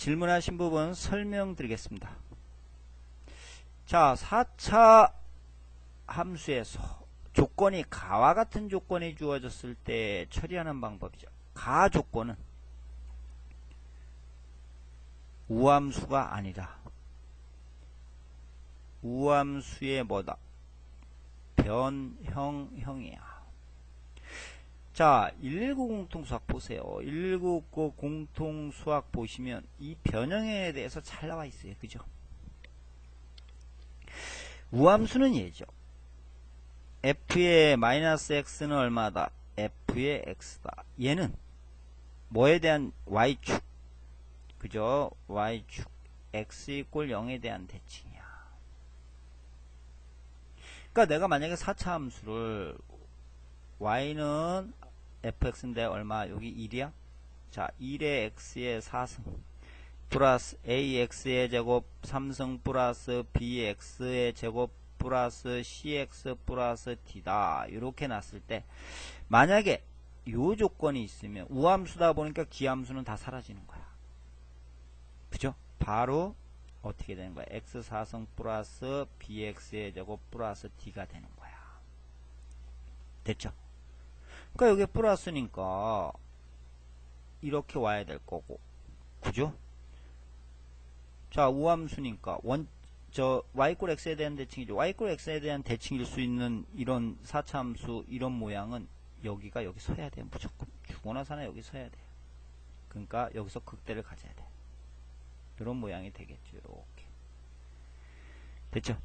질문하신 부분 설명드리겠습니다. 자, 4차 함수에서 조건이 가와 같은 조건이 주어졌을 때 처리하는 방법이죠. 가 조건은 우함수가 아니라 우함수의 뭐다? 변형형이야. 자, 119 공통수학 보세요. 119 공통수학 보시면 이 변형에 대해서 잘 나와 있어요. 그죠? 우함수는 얘죠. f의 마이너스 x는 얼마다? f의 x다. 얘는 뭐에 대한 y축 그죠? y축 x 이꼴 0에 대한 대칭이야. 그러니까 내가 만약에 4차 함수를 y는 fx인데 얼마? 여기 1이야? 자, 1의 x의 4승 플러스 ax의 제곱 3승 플러스 bx의 제곱 플러스 cx 플러스 d다. 이렇게 놨을 때 만약에 요 조건이 있으면 우함수다 보니까 기함수는 다 사라지는 거야. 그죠? 바로 어떻게 되는 거야? x 4승 플러스 bx의 제곱 플러스 d가 되는 거야. 됐죠? 그러니까 여기 플러스니까 이렇게 와야 될 거고. 그죠? 자, 우함수니까 원, 저 y꼴 x에 대한 대칭이죠. y꼴 x에 대한 대칭일 수 있는 이런 4차 함수 이런 모양은 여기가 여기 서야 돼요. 무조건 죽거나 사나 여기 서야 돼요. 그러니까 여기서 극대를 가져야 돼. 이런 모양이 되겠죠. 이렇게. 됐죠?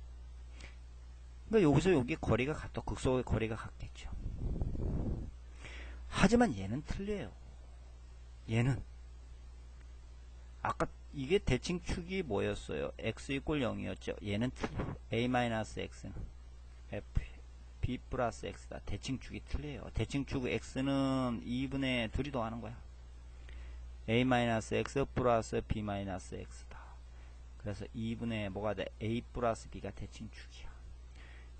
그러니까 여기서 여기 거리가 같다. 극소의 거리가 같겠죠. 하지만 얘는 틀려요. 얘는 아까 이게 대칭 축이 뭐였어요? x 이꼴 0이었죠. 얘는 a-x는 f b 플러스 x다. 대칭 축이 틀려요. 대칭 축 x는 2분의 둘이 더하는 거야. a-x 플러스 b-x다. 그래서 2분의 뭐가 돼? a 플러스 b가 대칭 축이야.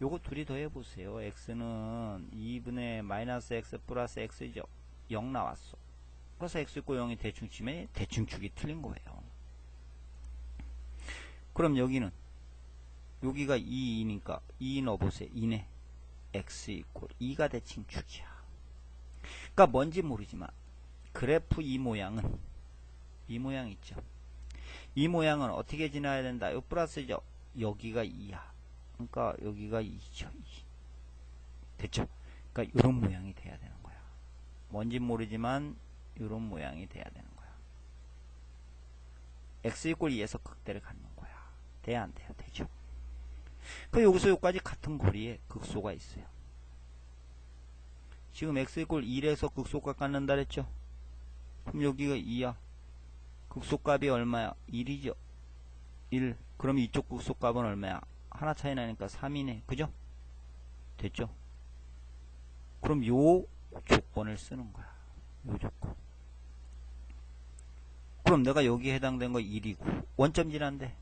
요거 둘이 더해보세요. x는 2분의 마이너스 x 플러스 x죠. 0 나왔어. 그래서 x 있고 0이 대충 치면 대충 축이 틀린 거예요. 그럼 여기는 여기가 2이니까 2 넣어보세요. 2네. x 이꼴 2가 대칭 축이야. 그러니까 뭔지 모르지만 그래프 이 모양은 이 모양 있죠. 이 모양은 어떻게 지나야 된다? 요 플러스죠. 여기가 2야. 그러니까 여기가 2죠. 2. 됐죠? 그러니까 이런 모양이 돼야 되는 거야. 뭔지 모르지만 이런 모양이 돼야 되는 거야. x 이꼴 2에서 극대를 갖는 거야. 돼야 안 돼요? 되죠. 그 여기서 여기까지 같은 거리에 극소가 있어요. 지금 x 이꼴 1에서 극소가 갖는다 그랬죠? 그럼 여기가 2야. 극소값이 얼마야? 1이죠. 1. 그럼 이쪽 극소값은 얼마야? 하나 차이 나니까 3이네. 그죠? 됐죠? 그럼 요 조건을 쓰는 거야. 요 조건. 그럼 내가 여기에 해당된 거 1이고 원점 질환데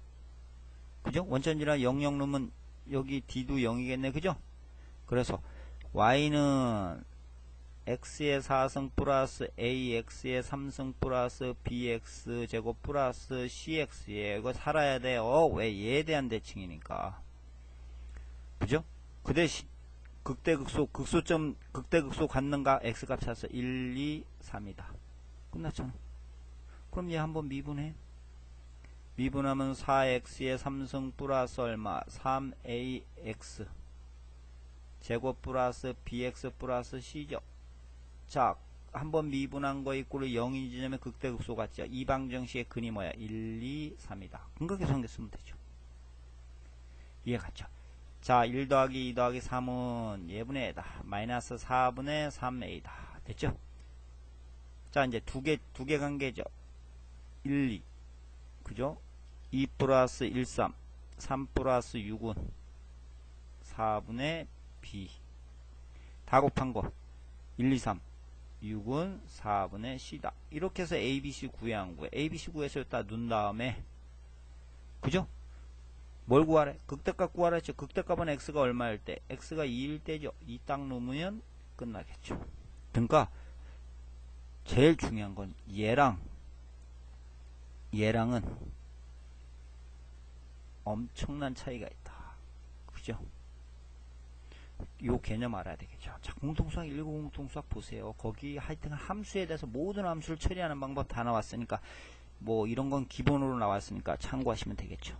그죠? 원점 질환 00 넣으면 여기 D도 0이겠네 그죠? 그래서 Y는 X의 4승 플러스 AX의 3승 플러스 BX 제곱 플러스 CX에 이거 살아야 돼요 왜 얘에 대한 대칭이니까 그죠? 그 대신 극대극소 극소점 극대극소 갖는가 X값 찾아서 1, 2, 3이다 끝났잖아 그럼 얘 한번 미분해. 미분하면 4x의 3승 플러스 얼마? 3ax 제곱 플러스 bx 플러스 c죠. 자, 한번 미분한 거 있고 0이 지점에 극대극소 같죠. 이 방정식의 근이 뭐야? 1, 2, 3이다. 근거계 쓰면 되죠. 이해 갔죠? 자, 1 더하기 2 더하기 3은 예분의 에다. 마이너스 4분의 3a다. 됐죠? 자, 이제 두 개, 두 개 관계죠. 1, 2 그죠? 2 플러스 1, 3 3 플러스 6은 4분의 B 다 곱한 거 1, 2, 3 6은 4분의 C다 이렇게 해서 ABC 구해한 거예요 ABC 구해서 여기다 눈 다음에 그죠? 뭘 구하래? 극대값 구하라 했죠 극대값은 X가 얼마일 때? X가 2일 때죠 이딱 놓으면 끝나겠죠 그러니까 제일 중요한 건 얘랑 얘랑은 엄청난 차이가 있다. 그죠? 요 개념 알아야 되겠죠. 자, 공통수학 119 공통수학 보세요. 거기 하여튼 함수에 대해서 모든 함수를 처리하는 방법 다 나왔으니까 뭐 이런 건 기본으로 나왔으니까 참고하시면 되겠죠.